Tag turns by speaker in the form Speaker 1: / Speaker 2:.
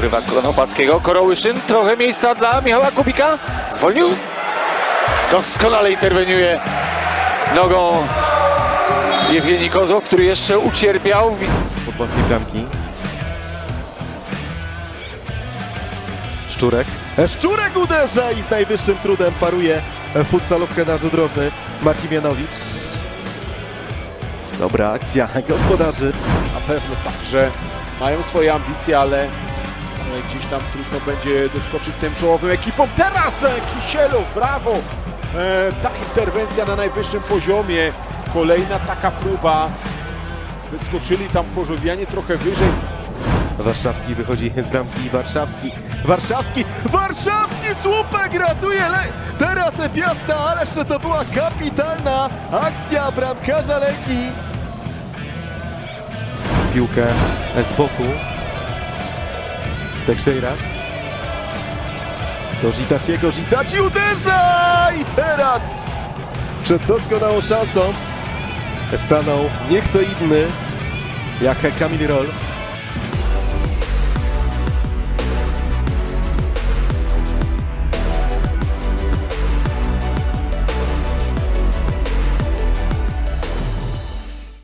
Speaker 1: prywatnego Konopackiego. Korołyszyn, trochę miejsca dla Michała Kubika. Zwolnił. Doskonale interweniuje nogą Jewgeni Kozłow, który jeszcze ucierpiał.
Speaker 2: Pod własnej bramki. Szczurek. E, Szczurek uderza i z najwyższym trudem paruje futsalówkę na rzut rożny Marcin Janowicz. Dobra akcja gospodarzy.
Speaker 3: Na pewno tak, że mają swoje ambicje, ale gdzieś tam trudno będzie doskoczyć tym czołowym ekipom. Teraz e, Kisielów, brawo! E, ta interwencja na najwyższym poziomie. Kolejna taka próba. Wyskoczyli tam Chorzowianie trochę wyżej.
Speaker 2: Warszawski wychodzi z bramki. Warszawski. Warszawski. Warszawski słupek ratuje. Le... Teraz Piasta, ależ to była kapitalna akcja bramkarza Legii. Piłkę z boku. Teixeira. Do Żitaciego. Żitaci uderza! I teraz przed doskonałą szansą stanął nie kto inny jak Kamil Roll.